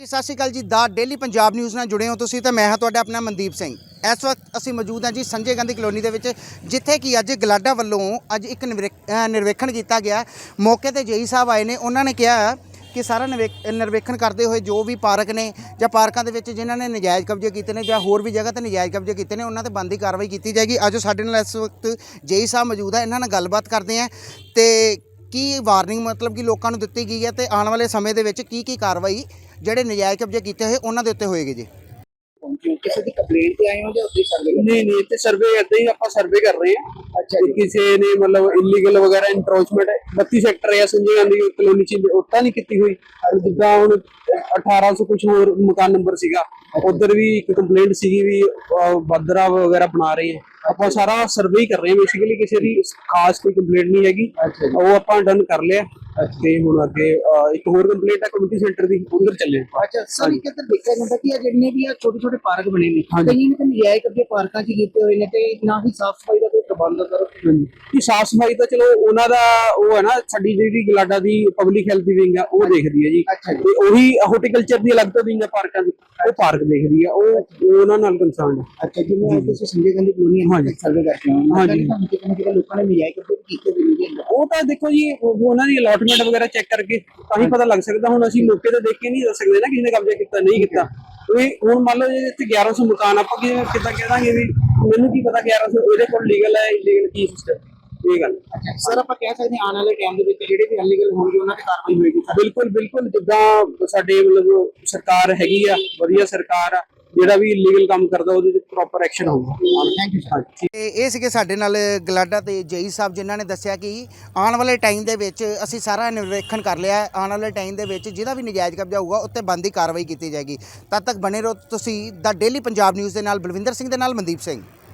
ਜੀ, ਸਤਿ ਸ਼੍ਰੀ ਅਕਾਲ ਜੀ ਦਾ ਡੇਲੀ ਪੰਜਾਬ ਨਿਊਜ਼ ਨਾਲ ਜੁੜੇ ਹੋ ਤੁਸੀਂ ਤੇ ਮੈਂ ਹਾਂ ਤੁਹਾਡਾ ਆਪਣਾ ਮਨਦੀਪ ਸਿੰਘ। ਇਸ ਵਕਤ ਅਸੀਂ ਮੌਜੂਦ ਹਾਂ ਜੀ ਸੰਜੇ ਗਾਂਧੀ ਕਲੋਨੀ ਦੇ ਵਿੱਚ ਜਿੱਥੇ ਕਿ ਅੱਜ ਗਲਾਡਾ ਵੱਲੋਂ ਅੱਜ ਇੱਕ ਨਿਰਵੇਖ- ਨਿਰਵੇਖਣ ਕੀਤਾ ਗਿਆ। ਮੌਕੇ ਤੇ ਜੇਈ ਸਾਹਿਬ ਆਏ ਨੇ ਉਹਨਾਂ ਨੇ ਕਿਹਾ ਕਿ ਸਾਰਾ ਨਿਵੇਖ- ਨਿਰਵੇਖਣ ਕਰਦੇ ਹੋਏ ਜੋ ਵੀ ਪਾਰਕ ਨੇ ਜਾਂ ਪਾਰਕਾਂ ਦੇ ਵਿੱਚ ਜਿਨ੍ਹਾਂ ਨੇ ਨਜਾਇਜ਼ ਕਬਜ਼ੇ ਕੀਤੇ ਨੇ ਜਾਂ ਹੋਰ ਵੀ ਜਗ੍ਹਾ ਤੇ ਨਜਾਇਜ਼ ਕਬਜ਼ੇ ਕੀਤੇ ਨੇ ਉਹਨਾਂ ਤੇ ਬੰਦੀ ਕਾਰਵਾਈ ਕੀਤੀ ਜਾਏਗੀ। ਅੱਜ ਸਾਡੇ ਨਾਲ ਇਸ ਵਕਤ ਜੇਈ ਸਾਹਿਬ ਮੌਜੂਦ ਹੈ ਇਹਨਾਂ ਨਾਲ ਗੱਲਬਾਤ ਕਰਦੇ ਹਾਂ ਤੇ ਕੀ ਵਾਰਨਿੰਗ ਮਤਲਬ ਕਿ ਲੋਕਾਂ ਨੂੰ ਦਿੱਤੀ ਗਈ ਹੈ ਤੇ ਆਉਣ ਵਾਲੇ ਸਮੇਂ ਦੇ ਵਿੱਚ ਕੀ ਕੀ ਕਾਰਵਾਈ ਜਿਹੜੇ ਨਜਾਇਜ਼ ਕਬਜ਼ੇ ਕੀਤੇ ਹੋਏ ਉਹਨਾਂ ਦੇ ਉੱਤੇ ਹੋਏਗੀ ਜੀ? ਕਿਸੇ ਦੀ ਕੰਪਲੇਂਟ ਤੇ ਆਏ ਹੋ ਜਾਂ ਉੱਥੇ ਸਰਵੇ ਨਹੀਂ ਨਹੀਂ ਤੇ ਸਰਵੇ ਏਦਾਂ ਹੀ ਆਪਾਂ ਸਰਵੇ ਕਰ ਰਹੇ ਹਾਂ। ਅੱਛਾ ਕਿਸੇ ਨੇ ਮਤਲਬ ਇਲੀਗਲ ਵਗੈਰਾ ਇੰਟਰੋਚਮੈਂਟ 32 ਸੈਕਟਰ ਹੈ ਸੰਜੇ ਗਾਂਧੀ ਕਲੋਨੀ ਚ ਉੱਤਾ ਨਹੀਂ ਕੀਤੀ ਹੋਈ। ਜਿੱਦਾਂ ਹੁਣ 1800 ਕੁਝ ਹੋਰ ਮਕਾਨ ਨੰਬਰ ਸੀਗਾ ਉਧਰ ਵੀ ਇੱਕ ਕੰਪਲੇਂਟ ਸੀਗੀ ਵੀ ਬਾਦਰਾ ਵਗੈਰਾ ਬਣਾ ਰਹੇ ਹੈ। ਆਪਾਂ ਸਾਰਾ ਸਰਵੇ ਹੀ ਕਰ ਰਹੇ ਹਾਂ ਬੇਸਿਕਲੀ ਕਿਸੇ ਦੀ ਖਾਸ ਕੋਈ ਕੰਪਲੇਂਟ ਨਹੀਂ ਹੈਗੀ। ਉਹ ਆਪਾਂ ਡਨ ਕਰ ਲਿਆ। ਤੇ ਹੁਣ ਅੱਗੇ ਅਹ, ਇੱਕ ਹੋਰ ਕੰਪਲੇਂਟ ਹੈ ਕਮਿਊਨਿਟੀ ਸੈਂਟਰ ਦੀ ਉਧਰ ਚੱਲੇ। ਅੱਛਾ ਸਰ ਇੱਕ ਦੇਖਿਆ ਜਾਂਦਾ ਕਿ ਆ ਜਿਹੜੀਆਂ ਵੀ ਆ ਛੋਟੇ ਛੋਟੇ ਪਾਰਕ ਬਣੇ ਨੇ ਹਾਂਜੀ। ਕਈ ਨੇ ਤਾਂ ਨਜਾਇਜ਼ ਕਬਜ਼ੇ ਪਾਰਕਾਂ 'ਚ ਕੀਤੇ ਹੋਏ ਨੇ ਤੇ ਨਾ ਹੀ ਸਾਫ਼ ਸਫ਼ਾਈ ਦਾ ਪ੍ਰਬੰਧ ਕਰੋ। ਕਿ ਸਾਫ਼ ਸਫ਼ਾਈ ਤਾਂ ਚਲੋ ਉਹਨਾਂ ਦਾ ਉਹ ਹੈ ਨਾ ਸਾਡੀ ਜਿਹੜੀ ਗਲਾਡਾ ਦੀ ਪਬਲਿਕ ਹੈਲਥ ਵਿੰਗ ਆ ਉਹ ਦੇਖਦੀ ਹੈ ਜੀ। ਤੇ ਉਹੀ ਹਾਰਟੀਕਲਚਰ ਦੀ ਅਲੱਗ ਤੋਂ ਵਿੰਗ ਆ ਪਾਰਕਾਂ ਦੀ ਉਹ ਪਾਰਕ ਦੇਖਦੀ ਆ ਉਹ ਉਹ ਉਹਨਾਂ ਨਾਲ ਕੰਸਰਨ ਹੈ ਅੱਛਾ ਜਿਵੇਂ ਤੁਸੀਂ ਸੰਜੇ ਗਾਂਧੀ ਕਲੋਨੀ। ਸਰਵੇ ਕਰਦੇ ਹੋ। ਹਾਂਜੀ। ਹਾਂਜੀ ਤੁਹਾਨੂੰ ਕਿਤੇ ਨਾ ਕਿਤੇ ਲੋਕਾਂ ਨੇ ਨਜਾਇਜ਼ ਕਬਜ਼ੇ ਕੀਤੇ ਨੇ ਉਹ ਤਾਂ ਦੇਖੋ ਜੀ ਉਹ- ਉਹਨਾਂ ਦੀ ਅਲਾਟਮੈਂਟ ਵਗੈਰਾ ਚੈੱਕ ਕਰਕੇ ਤਾਂ ਹੀ ਪਤਾ ਲੱਗ ਸਕਦਾ। ਹੁਣ ਅਸੀਂ ਮੌਕੇ ਤੇ ਦੇਖ ਕੇ ਨਹੀਂ ਦੱਸ ਸਕਦੇ ਨਾ ਕਿਸੇ ਨੇ ਕਬਜ਼ਾ ਕੀਤਾ ਨਹੀਂ ਕੀਤਾ। ਇਹ ਹੁਣ ਮੰਨ ਲਓ ਜੇ ਇੱਥੇ 1100 ਮਕਾਨ ਆਪਾਂ ਕਿਵੇਂ ਕਿੱਦਾਂ ਕਹਿ ਦਾਂਗੇ ਵੀ ਮੈਨੂੰ ਕੀ ਪਤਾ 1100 ਇਹਦੇ ਕੋਲ ਲੀਗਲ ਹੈ ਇਲੀਗਲ ਕੀ ਸਿਸਟਮ ਇਹ ਗੱਲ। ਸਰ ਆਪਾਂ ਕਹਿ ਸਕਦੇ ਆਉਣ ਵਾਲੇ ਟਾਈਮ ਦੇ ਵਿੱਚ ਜਿਹੜੇ ਵੀ ਅਨਲੀਗਲ ਹੋਣਗੇ ਉਹਨਾਂ ਤੇ ਕਾਰਵਾਈ ਹੋਏਗੀ ਬਿਲਕੁਲ ਬਿਲਕੁਲ ਜਿੱਦਾਂ ਸਾਡੇ ਮਤਲਬ ਸਰਕਾਰ ਹੈਗੀ ਆ ਵਧੀਆ ਸਰਕਾਰ ਆ ਜਿਹੜਾ ਵੀ ਇਲੀਗਲ ਕੰਮ ਕਰਦਾ ਉਹਦੇ ਤੇ ਪ੍ਰੋਪਰ ਐਕਸ਼ਨ ਹੋਊਗਾ। ਥੈਂਕ ਯੂ ਸਰ ਤੇ ਇਹ ਸੀਗੇ ਸਾਡੇ ਨਾਲ ਗਲਾਡਾ ਤੇ ਜੇਈ ਸਾਹਿਬ ਜਿਨ੍ਹਾਂ ਨੇ ਦੱਸਿਆ ਕਿ ਆਉਣ ਵਾਲੇ ਟਾਈਮ ਦੇ ਵਿੱਚ ਅਸੀਂ ਸਾਰਾ ਨਿਰੀਖਣ ਕਰ ਲਿਆ ਹੈ। ਆਉਣ ਵਾਲੇ ਟਾਈਮ ਦੇ ਵਿੱਚ ਜਿਹਦਾ ਵੀ ਨਜਾਇਜ਼ ਕਬਜ਼ਾ ਹੋਊਗਾ ਉੱਤੇ ਬੰਦੀ ਕਾਰਵਾਈ ਕੀਤੀ ਜਾਏਗੀ। ਤਦ ਤੱਕ ਬਣੇ ਰਹੋ ਤੁਸੀਂ ਦਾ ਡੇਲੀ ਪੰਜਾਬ ਨਿਊਜ਼ ਦੇ ਨਾਲ ਬਲਵਿੰਦਰ ਸਿੰਘ ਦੇ ਨਾਲ ਮਨਦੀਪ ਸਿੰਘ।